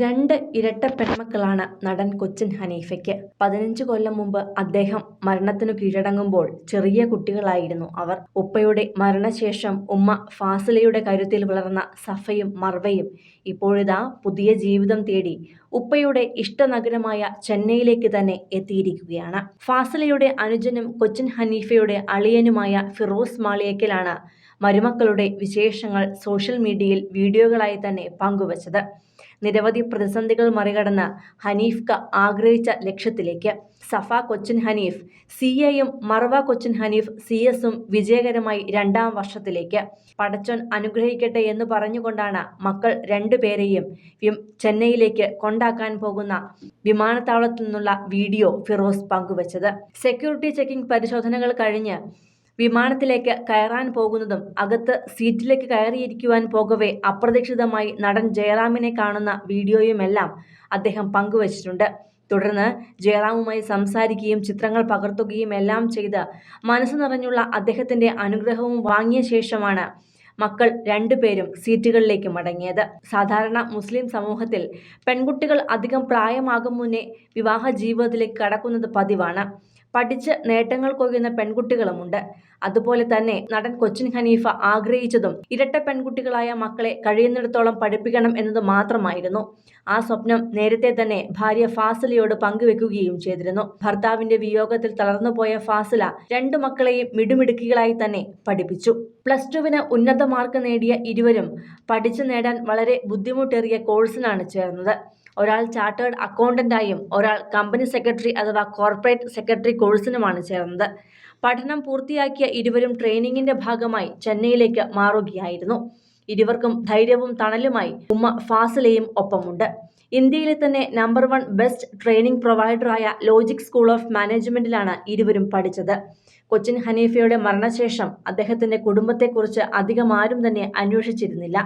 രണ്ട് ഇരട്ട പെൺമക്കളാണ് നടൻ കൊച്ചിൻ ഹനീഫയ്ക്ക്. പതിനഞ്ച് കൊല്ലം മുമ്പ് അദ്ദേഹം മരണത്തിനു കീഴടങ്ങുമ്പോൾ ചെറിയ കുട്ടികളായിരുന്നു അവർ. ഉപ്പയുടെ മരണശേഷം ഉമ്മ ഫാസിലയുടെ കരുത്തിൽ വളർന്ന സഫയും മർവയും ഇപ്പോഴിതാ പുതിയ ജീവിതം തേടി ഉപ്പയുടെ ഇഷ്ടനഗരമായ ചെന്നൈയിലേക്ക് തന്നെ എത്തിയിരിക്കുകയാണ്. ഫാസിലയുടെ അനുജനും കൊച്ചിൻ ഹനീഫയുടെ അളിയനുമായ ഫിറോസ് മാളിയക്കലാണ് മരുമക്കളുടെ വിശേഷങ്ങൾ സോഷ്യൽ മീഡിയയിൽ വീഡിയോകളായി തന്നെ പങ്കുവച്ചത്. നിരവധി പ്രതിസന്ധികൾ മറികടന്ന് ഹനീഫ്ക ആഗ്രഹിച്ച ലക്ഷ്യത്തിലേക്ക്. സഫ കൊച്ചിൻ ഹനീഫ് സി എയും മറവ കൊച്ചിൻ ഹനീഫ് സി എസും വിജയകരമായി രണ്ടാം വർഷത്തിലേക്ക്. പടച്ചോൻ അനുഗ്രഹിക്കട്ടെ എന്ന് പറഞ്ഞുകൊണ്ടാണ് മക്കൾ രണ്ടുപേരെയും ചെന്നൈയിലേക്ക് കൊണ്ടാക്കാൻ പോകുന്ന വിമാനത്താവളത്തിൽ നിന്നുള്ള വീഡിയോ ഫിറോസ് പങ്കുവച്ചത്. സെക്യൂരിറ്റി ചെക്കിംഗ് പരിശോധനകൾ കഴിഞ്ഞ് വിമാനത്തിലേക്ക് കയറാൻ പോകുന്നതും അകത്ത് സീറ്റിലേക്ക് കയറിയിരിക്കുവാൻ പോകവേ അപ്രതീക്ഷിതമായി നടൻ ജയറാമിനെ കാണുന്ന വീഡിയോയുമെല്ലാം അദ്ദേഹം പങ്കുവച്ചിട്ടുണ്ട്. തുടർന്ന് ജയറാമുമായി സംസാരിക്കുകയും ചിത്രങ്ങൾ പകർത്തുകയും എല്ലാം ചെയ്ത് മനസ്സ് നിറഞ്ഞുള്ള അദ്ദേഹത്തിന്റെ അനുഗ്രഹവും വാങ്ങിയ ശേഷമാണ് മക്കൾ രണ്ടുപേരും സീറ്റുകളിലേക്ക് മടങ്ങിയത്. സാധാരണ മുസ്ലിം സമൂഹത്തിൽ പെൺകുട്ടികൾ അധികം പ്രായമാകും മുന്നേ വിവാഹ ജീവിതത്തിലേക്ക് കടക്കുന്നത് പതിവാണ്. പഠിച്ച് നേട്ടങ്ങൾ കൊയ്യുന്ന പെൺകുട്ടികളുമുണ്ട്. അതുപോലെ തന്നെ നടൻ കൊച്ചിൻ ഹനീഫ ആഗ്രഹിച്ചതും ഇരട്ട പെൺകുട്ടികളായ മക്കളെ കഴിയുന്നിടത്തോളം പഠിപ്പിക്കണം എന്നത് മാത്രമായിരുന്നു. ആ സ്വപ്നം നേരത്തെ തന്നെ ഭാര്യ ഫാസിലയോട് പങ്കുവെക്കുകയും ചെയ്തിരുന്നു. ഭർത്താവിന്റെ വിയോഗത്തിൽ തളർന്നുപോയ ഫാസില രണ്ടു മക്കളെയും മിടുമിടുക്കികളായി തന്നെ പഠിപ്പിച്ചു. പ്ലസ് ടുവിന് ഉന്നത മാർക്ക് നേടിയ ഇരുവരും പഠിച്ചു നേടാൻ വളരെ ബുദ്ധിമുട്ടേറിയ കോഴ്സിനാണ് ചേർന്നത്. ഒരാൾ ചാർട്ടേഡ് അക്കൗണ്ടന്റായും ഒരാൾ കമ്പനി സെക്രട്ടറി അഥവാ കോർപ്പറേറ്റ് സെക്രട്ടറി കോഴ്സിനുമാണ് ചേർന്നത്. പഠനം പൂർത്തിയാക്കിയ ഇരുവരും ട്രെയിനിങ്ങിന്റെ ഭാഗമായി ചെന്നൈയിലേക്ക് മാറുകയായിരുന്നു. ഇരുവർക്കും ധൈര്യവും തണലുമായി ഉമ്മ ഫാസിലയും ഒപ്പമുണ്ട്. ഇന്ത്യയിലെ തന്നെ നമ്പർ വൺ ബെസ്റ്റ് ട്രെയിനിങ് പ്രൊവൈഡറായ ലോജിക് സ്കൂൾ ഓഫ് മാനേജ്മെന്റിലാണ് ഇരുവരും പഠിച്ചത്. കൊച്ചിൻ ഹനീഫയുടെ മരണശേഷം അദ്ദേഹത്തിന്റെ കുടുംബത്തെക്കുറിച്ച് അധികം ആരും തന്നെ അന്വേഷിച്ചിരുന്നില്ല.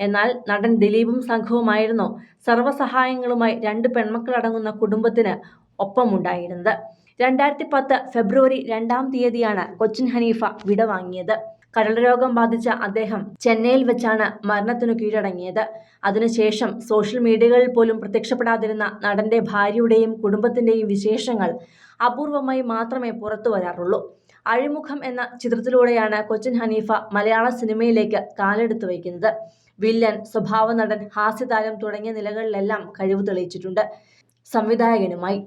എന്നാൽ നടൻ ദിലീപും സംഘവുമായിരുന്നു സർവസഹായങ്ങളുമായി രണ്ട് പെൺമക്കളടങ്ങുന്ന കുടുംബത്തിന് ഒപ്പമുണ്ടായിരുന്നത്. രണ്ടായിരത്തി പത്ത് ഫെബ്രുവരി രണ്ടാം തീയതിയാണ് കൊച്ചിൻ ഹനീഫ വിടവാങ്ങിയത് കരളരോഗം ബാധിച്ച അദ്ദേഹം ചെന്നൈയിൽ വെച്ചാണ് മരണത്തിനു കീഴടങ്ങിയത്. അതിനുശേഷം സോഷ്യൽ മീഡിയകളിൽ പോലും പ്രത്യക്ഷപ്പെടാതിരുന്ന നടന്റെ ഭാര്യയുടെയും കുടുംബത്തിന്റെയും വിശേഷങ്ങൾ അപൂർവമായി മാത്രമേ പുറത്തു വരാറുള്ളൂ. അഴിമുഖം എന്ന ചിത്രത്തിലൂടെയാണ് കൊച്ചിൻ ഹനീഫ മലയാള സിനിമയിലേക്ക് കാലെടുത്തു വയ്ക്കുന്നത്. വില്ലൻ സ്വഭാവ നടൻ ഹാസ്യതാരം തുടങ്ങിയ നിലകളിലെല്ലാം കഴിവ് തെളിയിച്ചിട്ടുണ്ട്. സംവിധായകനുമായി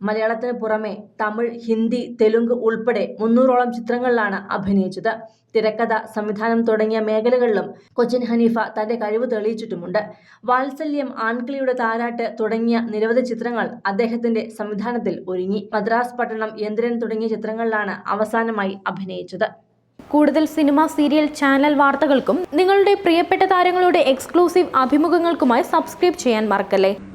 മലയാളത്തിന് പുറമെ തമിഴ് ഹിന്ദി തെലുങ്ക് ഉൾപ്പെടെ മുന്നൂറോളം ചിത്രങ്ങളിലാണ് അഭിനയിച്ചത്. തിരക്കഥ സംവിധാനം തുടങ്ങിയ മേഖലകളിലും കൊച്ചിൻ ഹനീഫ തന്റെ കഴിവ് തെളിയിച്ചിട്ടുമുണ്ട്. വാത്സല്യം ആൺകിളിയുടെ താരാട്ട് തുടങ്ങിയ നിരവധി ചിത്രങ്ങൾ അദ്ദേഹത്തിന്റെ സംവിധാനത്തിൽ ഒരുങ്ങി. മദ്രാസ് പട്ടണം യന്ത്രൻ തുടങ്ങിയ ചിത്രങ്ങളിലാണ് അവസാനമായി അഭിനയിച്ചത്. കൂടുതൽ സിനിമ സീരിയൽ ചാനൽ വാർത്തകൾക്കും നിങ്ങളുടെ പ്രിയപ്പെട്ട താരങ്ങളുടെ എക്സ്ക്ലൂസീവ് അഭിമുഖങ്ങൾക്കുമായി സബ്സ്ക്രൈബ് ചെയ്യാൻ മറക്കല്ലേ?